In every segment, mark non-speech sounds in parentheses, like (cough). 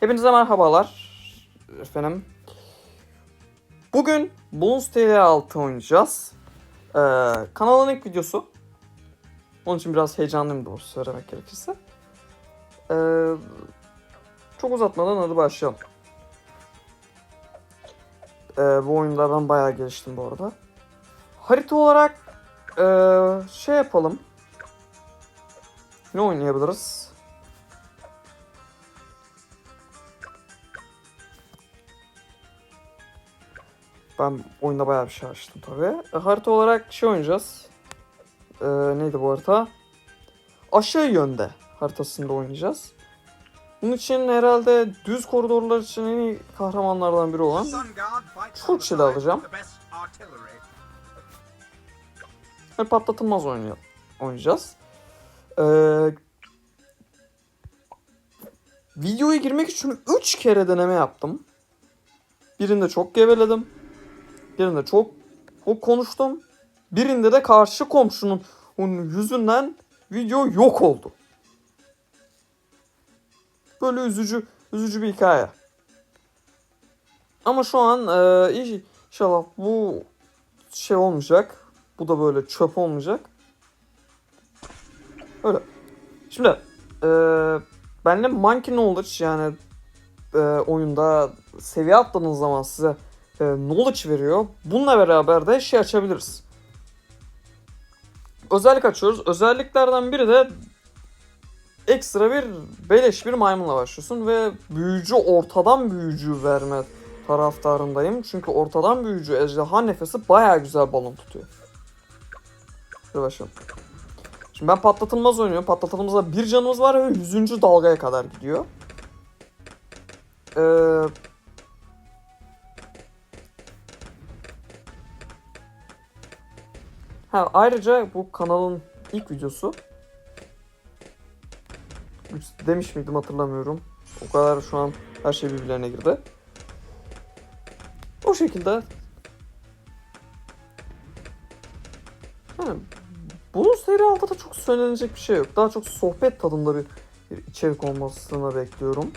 Hepinize merhabalar efendim. Bugün Bloons TL 6 oynayacağız. Ee, kanalın ilk videosu. Onun için biraz heyecanlıyım doğrusu söylemek gerekirse. Ee, çok uzatmadan hadi başlayalım. Ee, bu oyunda ben bayağı geliştim bu arada. Harita olarak ee, şey yapalım. Ne oynayabiliriz? Ben oyunda bayağı bir şey açtım tabii. E, harita olarak şey oynayacağız. Ee, neydi bu harita? Aşağı yönde haritasında oynayacağız. Bunun için herhalde düz koridorlar için en iyi kahramanlardan biri olan Churchill alacağım. ve patlatılmaz oynuyor, oynayacağız. Ee, videoya girmek için 3 kere deneme yaptım. Birinde çok geveledim. Birinde çok, çok konuştum. Birinde de karşı komşunun onun yüzünden video yok oldu. Böyle üzücü üzücü bir hikaye. Ama şu an e, inşallah bu şey olmayacak. Bu da böyle çöp olmayacak. Öyle. Şimdi e, benimle Monkey Knowledge yani e, oyunda seviye atladığınız zaman size e, knowledge veriyor. Bununla beraber de şey açabiliriz. Özellik açıyoruz. Özelliklerden biri de ekstra bir beleş bir maymunla başlıyorsun ve büyücü ortadan büyücü verme taraftarındayım. Çünkü ortadan büyücü ejderha nefesi bayağı güzel balon tutuyor. Hadi başlayalım. Şimdi ben patlatılmaz oynuyorum. Patlatılmazda bir canımız var ve 100. dalgaya kadar gidiyor. Ee, ha, ayrıca bu kanalın ilk videosu. Demiş miydim hatırlamıyorum. O kadar şu an her şey birbirlerine girdi. O şekilde yani bunun seri altta da çok söylenecek bir şey yok. Daha çok sohbet tadında bir, bir içerik olmasını bekliyorum.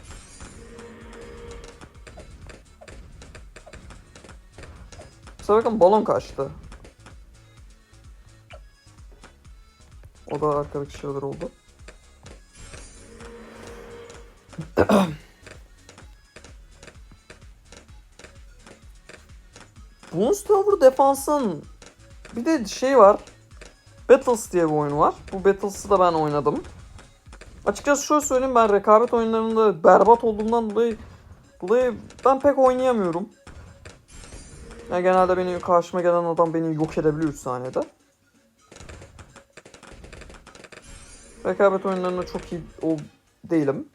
Kusura bakın balon kaçtı. O da arkadaki şeyler oldu. (clears throat) Bones Tower defansın bir de şey var. Battles diye bir oyun var. Bu Battles'ı da ben oynadım. Açıkçası şöyle söyleyeyim ben rekabet oyunlarında berbat olduğumdan dolayı dolayı ben pek oynayamıyorum. Yani genelde beni karşıma gelen adam beni yok edebiliyor 3 saniyede. Rekabet oyunlarında çok iyi ol değilim.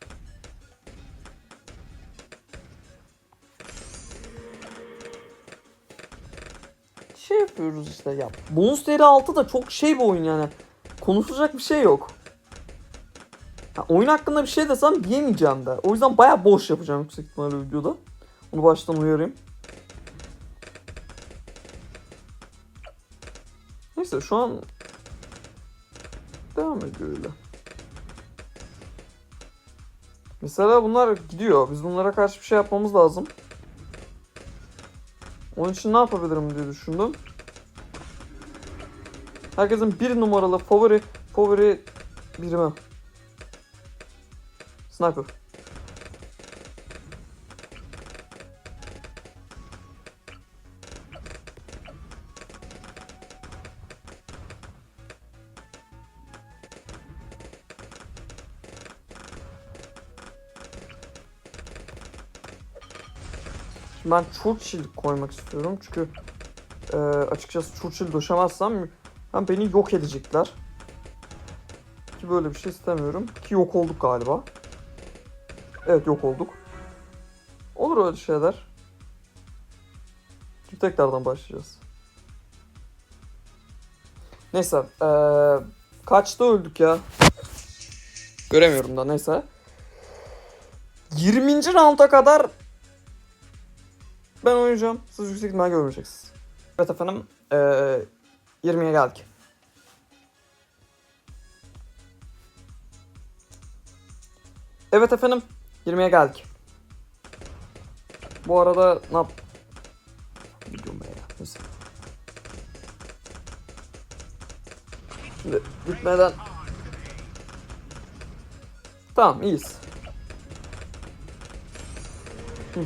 Şey yapıyoruz işte ya. Bonus değeri 6 da çok şey bir oyun yani. Konuşacak bir şey yok. Ya oyun hakkında bir şey desem diyemeyeceğim de. O yüzden bayağı boş yapacağım yüksek ihtimalle videoda. Onu baştan uyarayım. Neyse şu an devam ediyor öyle. Mesela bunlar gidiyor. Biz bunlara karşı bir şey yapmamız lazım. Onun için ne yapabilirim diye düşündüm. Herkesin bir numaralı favori favori birimi. Sniper. Şimdi ben Churchill koymak istiyorum çünkü e, açıkçası Churchill döşemezsem hem beni yok edecekler. Ki böyle bir şey istemiyorum. Ki yok olduk galiba. Evet yok olduk. Olur öyle şeyler. Şimdi tekrardan başlayacağız. Neyse. E, kaçta öldük ya? Göremiyorum da neyse. 20. rounda kadar ben oynayacağım. Siz yüksek ihtimal görmeyeceksiniz. Evet efendim. Ee, 20'ye geldik. Evet efendim. 20'ye geldik. Bu arada ne yap... Gidiyorum ben ya. Neyse. Şimdi gitmeden... Tamam iyiyiz.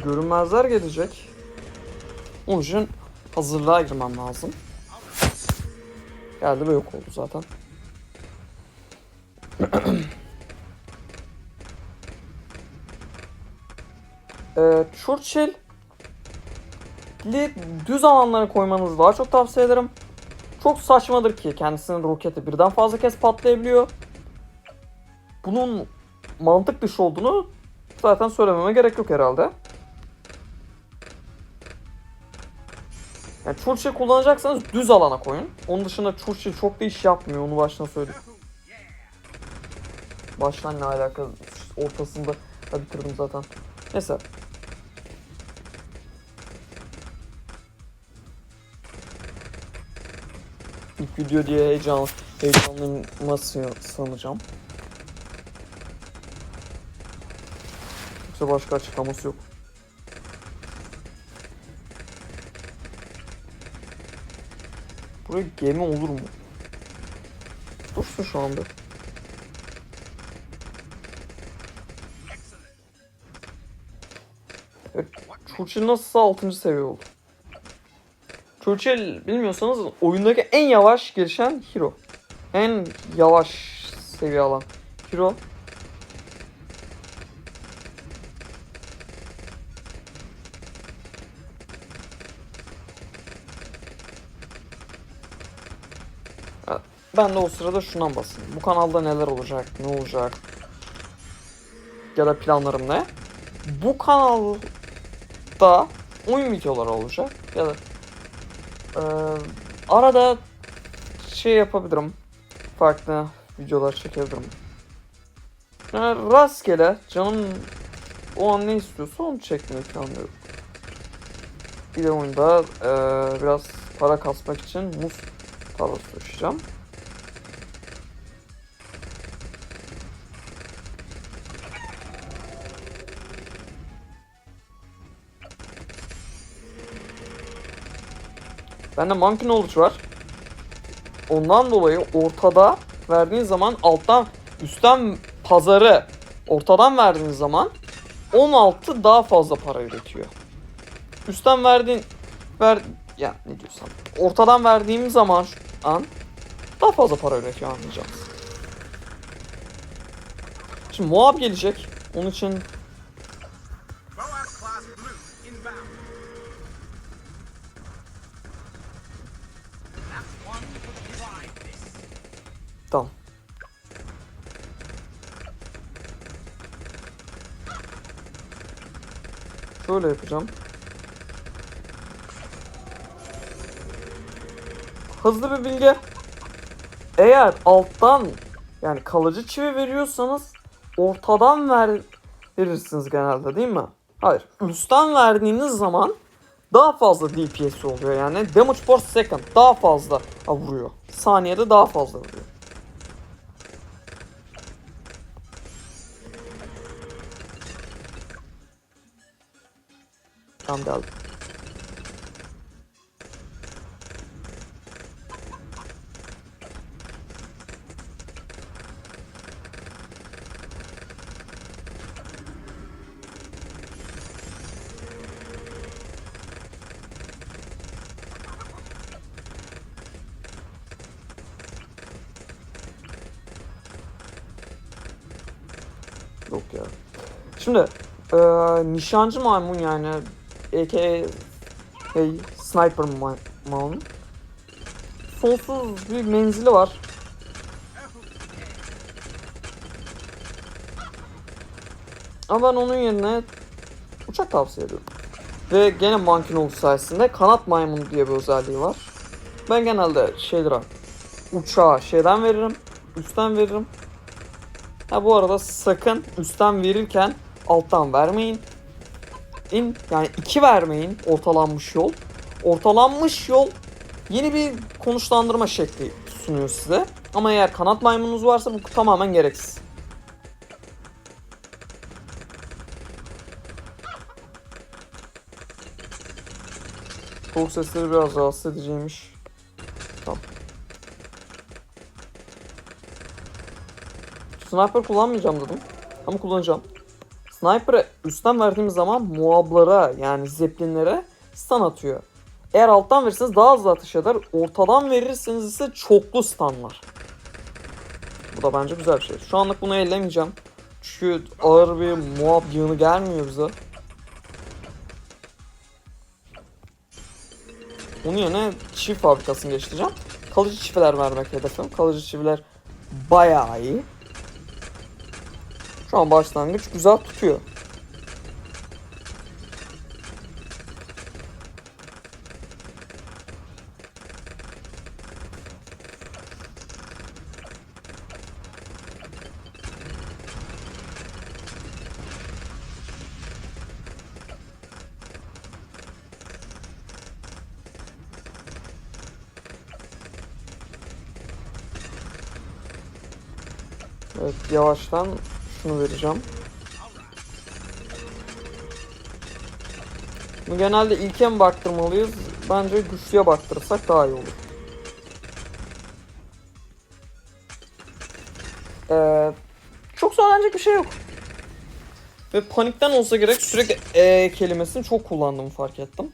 Görünmezler gelecek. Onun için hazırlığa girmem lazım. Geldi ve yok oldu zaten. (clears throat) Ee, Churchill düz alanlara koymanızı daha çok tavsiye ederim. Çok saçmadır ki kendisinin roketi birden fazla kez patlayabiliyor. Bunun mantık dışı olduğunu zaten söylememe gerek yok herhalde. Yani Churchill kullanacaksanız düz alana koyun. Onun dışında Churchill çok da iş yapmıyor. Onu baştan söyleyeyim. Baştan ne alaka? Ortasında da bitirdim zaten. Neyse. İlk video diye heyecan, heyecanlıyım nasıl sanacağım. Yoksa başka açıklaması yok. Buraya gemi olur mu? Dursun şu anda. Evet, Churchill nasılsa 6. seviye oldu. Churchill bilmiyorsanız oyundaki en yavaş gelişen hero. En yavaş seviye alan hero. Ben de o sırada şundan basayım. Bu kanalda neler olacak, ne olacak? Ya da planlarım ne? Bu kanalda oyun videoları olacak. Ya da ee, arada şey yapabilirim. Farklı videolar çekebilirim. Yani rastgele canım o an ne istiyorsa onu çekmeyi planlıyorum. Bir de oyunda ee, biraz para kasmak için muz tarlası taşıyacağım. Bende monkey knowledge var. Ondan dolayı ortada verdiğin zaman alttan üstten pazarı ortadan verdiğin zaman 16 daha fazla para üretiyor. Üstten verdiğin ver ya ne diyorsam ortadan verdiğim zaman an daha fazla para üretiyor anlayacağız. Şimdi Moab gelecek. Onun için Şöyle yapacağım. Hızlı bir bilgi. Eğer alttan yani kalıcı çivi veriyorsanız ortadan ver, verirsiniz genelde değil mi? Hayır. Üstten verdiğiniz zaman daha fazla DPS oluyor yani. Damage per second daha fazla vuruyor. Saniyede daha fazla vuruyor. Tamam geldi. Yok ya. Şimdi eee, nişancı maymun yani a.k.a. Hey, sniper maymun. Sonsuz bir menzili var. Ama ben onun yerine uçak tavsiye ediyorum. Ve gene Monkey Knowledge sayesinde kanat maymun diye bir özelliği var. Ben genelde şeylere uçağa şeyden veririm, üstten veririm. Ha bu arada sakın üstten verirken alttan vermeyin. İn yani iki vermeyin ortalanmış yol. Ortalanmış yol yeni bir konuşlandırma şekli sunuyor size. Ama eğer kanat maymununuz varsa bu tamamen gereksiz. Soğuk sesleri biraz rahatsız ediciymiş. Tamam. Sniper kullanmayacağım dedim. Ama kullanacağım. Sniper'ı üstten verdiğimiz zaman muablara yani zeplinlere stun atıyor. Eğer alttan verirseniz daha hızlı atış eder. Ortadan verirseniz ise çoklu stunlar. Bu da bence güzel bir şey. Şu anlık bunu ellemeyeceğim. Çünkü ağır bir muab yığını gelmiyor bize. Onun yerine çift fabrikasını geçtireceğim. Kalıcı çiftler vermek hedefim. Kalıcı çiftler bayağı iyi. Şu an başlangıç güzel tutuyor. Evet yavaştan şunu vereceğim. Genelde ilke mi baktırmalıyız? Bence güçlüye baktırırsak daha iyi olur. Ee, çok söylenecek bir şey yok. Ve panikten olsa gerek sürekli e kelimesini çok kullandığımı fark ettim.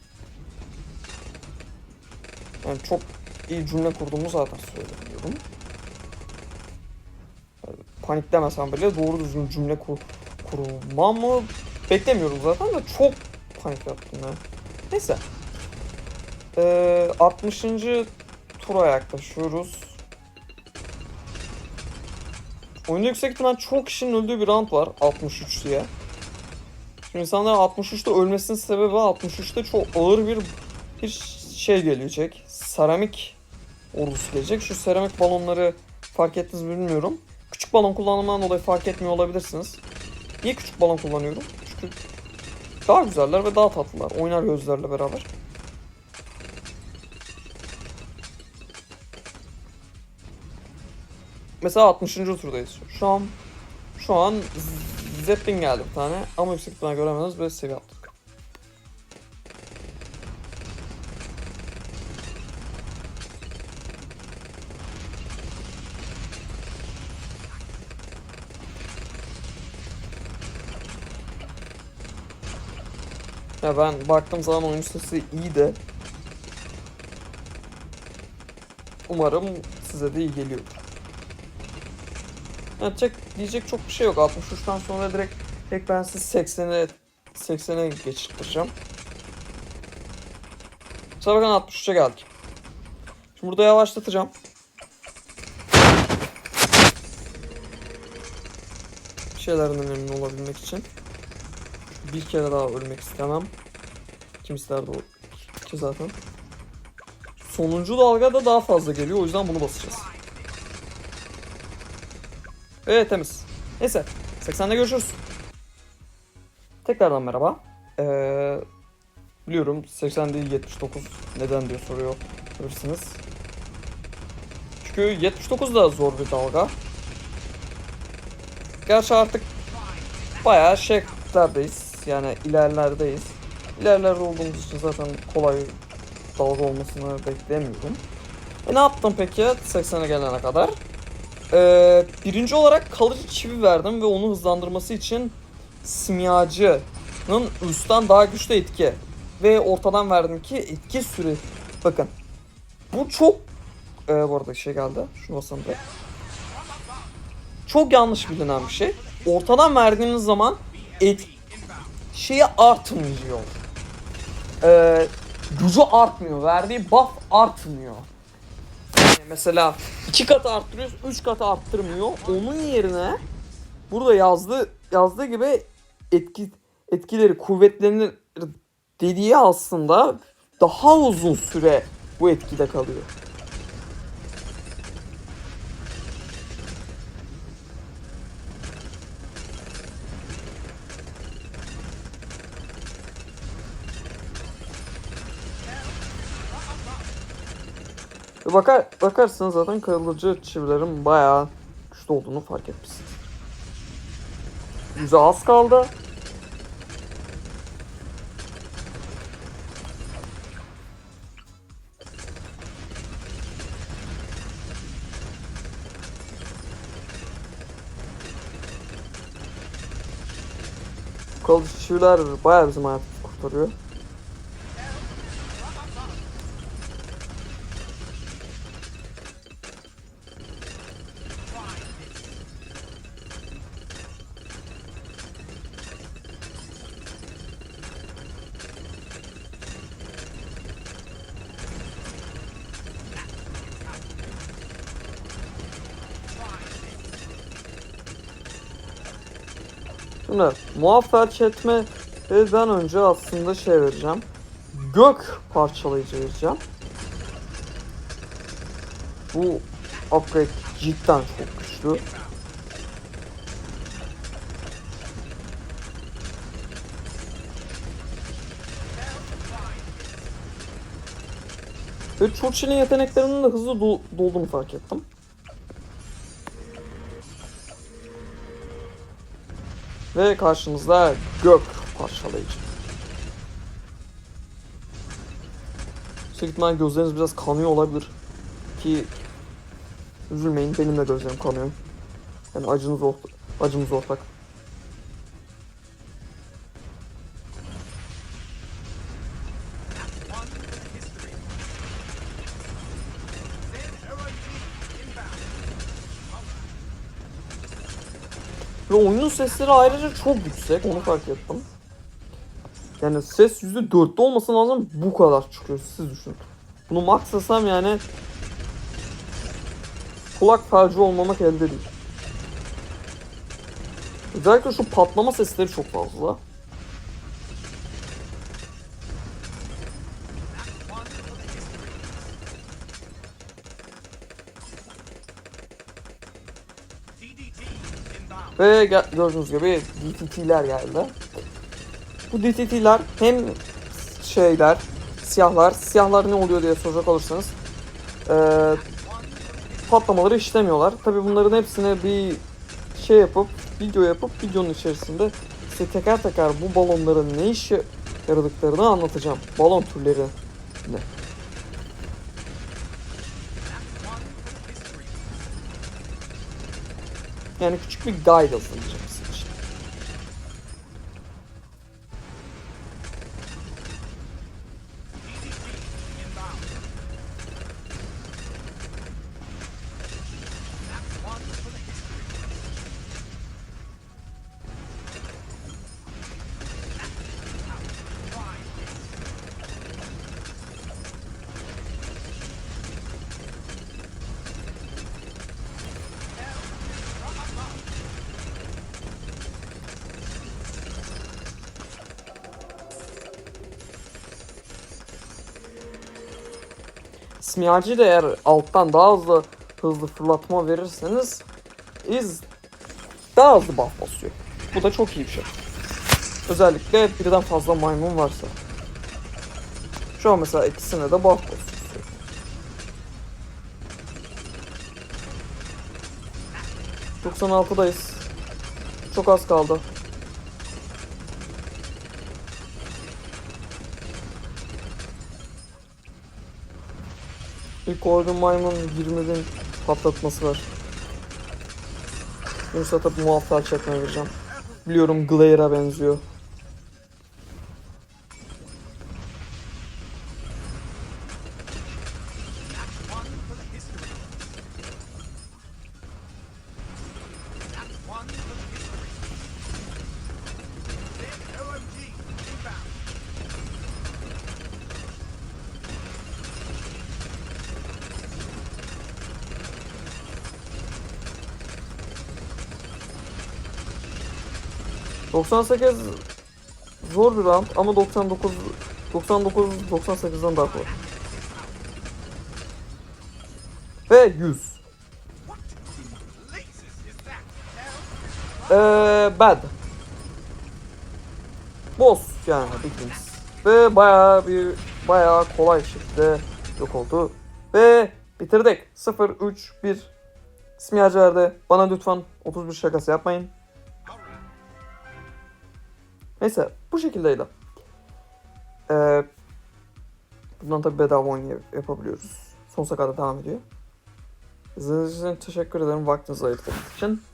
Yani çok iyi cümle kurduğumu zaten söylüyorum. Paniklemesem bile doğru düzgün cümle kur kurmamı beklemiyorum zaten de çok panik yaptım ya. Neyse. Ee, 60. tura yaklaşıyoruz. Oyunda yüksek ihtimal çok kişinin öldüğü bir round var 63 diye. Şimdi insanlar 63'te ölmesinin sebebi 63'te çok ağır bir bir şey gelecek. Seramik ordusu gelecek. Şu seramik balonları fark ettiniz mi bilmiyorum. Küçük balon kullanımından dolayı fark etmiyor olabilirsiniz. Niye küçük balon kullanıyorum? Çünkü daha güzeller ve daha tatlılar. Oynar gözlerle beraber. Mesela 60. turdayız. Şu an şu an Zeppelin geldi bir tane ama yüksek ihtimal göremediniz ve seviye attık. Ya ben baktığım zaman oyun sesi iyi de Umarım size de iyi geliyor. Yapacak diyecek çok bir şey yok. 63'ten sonra direkt tek ben sizi 80'e 80'e geçirteceğim. Sonra bakın 63'e geldik. Şimdi burada yavaşlatacağım. Bir şeylerden emin olabilmek için. Bir kere daha ölmek istemem. Kim ister de ki zaten. Sonuncu dalga da daha fazla geliyor. O yüzden bunu basacağız. Evet temiz. Neyse. 80'de görüşürüz. Tekrardan merhaba. Ee, biliyorum 80 değil 79 neden diye soruyor olabilirsiniz. Çünkü 79 da zor bir dalga. Gerçi artık bayağı şeylerdeyiz. Yani ilerlerdeyiz. İlerlerde olduğumuz için zaten kolay dalga olmasını beklemiyorum. E ne yaptım peki 80'e gelene kadar? Ee, birinci olarak kalıcı çivi verdim ve onu hızlandırması için simyacının üstten daha güçlü etki. Ve ortadan verdim ki etki süre... Bakın. Bu çok... Ee, bu arada şey geldi. Şunu basalım. Çok yanlış bilinen bir şey. Ortadan verdiğiniz zaman et şeyi artmıyor. Ee, gücü artmıyor. Verdiği buff artmıyor. Yani mesela iki kat arttırıyoruz, üç kat arttırmıyor. Onun yerine burada yazdığı yazdığı gibi etki etkileri kuvvetlenir dediği aslında daha uzun süre bu etkide kalıyor. bakar, bakarsanız zaten kırılıcı çivilerin bayağı güçlü olduğunu fark etmişsiniz. Yüze az kaldı. Kalıcı çiviler bayağı bizim hayatımızı kurtarıyor. Şimdi muaf felç etmeden önce aslında şey vereceğim. Gök parçalayıcı vereceğim. Bu upgrade cidden çok güçlü. Ve Churchill'in yeteneklerinin de hızlı do- dolduğunu fark ettim. Ve karşımızda gök parçalayıcı. Yüksek ihtimal gözleriniz biraz kanıyor olabilir. Ki üzülmeyin benim de gözlerim kanıyor. Yani acınız ortak. Acımız ortak. Sesleri ayrıca çok yüksek onu fark ettim. Yani ses %4'te olması lazım bu kadar çıkıyor siz düşünün. Bunu maxlasam yani kulak felci olmamak elde değil. Özellikle şu patlama sesleri çok fazla. Ve gördüğünüz gibi DTT'ler geldi. Bu DTT'ler hem şeyler, siyahlar, siyahlar ne oluyor diye soracak olursanız eee, patlamaları işlemiyorlar. Tabi bunların hepsine bir şey yapıp, video yapıp videonun içerisinde size teker teker bu balonların ne işe yaradıklarını anlatacağım. Balon türleri ne? Yani küçük bir guide hazırlayacağım sizin için. Simyacı da eğer alttan daha hızlı hızlı fırlatma verirseniz iz daha hızlı buff basıyor. Bu da çok iyi bir şey. Özellikle birden fazla maymun varsa. Şu an mesela ikisine de buff basıyor. ...96'dayız. Çok az kaldı. Golden Maymun 20 bin patlatması var. Bunu satıp muhafaza çekmeye vereceğim. Biliyorum Glaire'a benziyor. ...98 zor bir round ama 99 99 98'den daha kolay. Ve 100. What in blazes is that? Eee bad. Boss yani bildiğiniz. Ve bayağı bir bayağı kolay şekilde yok oldu. Ve bitirdik. 0 3 1 İsmiyacı verdi. Bana lütfen 31 şakası yapmayın. Neyse bu şekildeydi. Ee, bundan tabi bedava oyun yapabiliyoruz. Sonsuza kadar devam ediyor. İzlediğiniz için teşekkür ederim vaktinizi ayırdığınız için.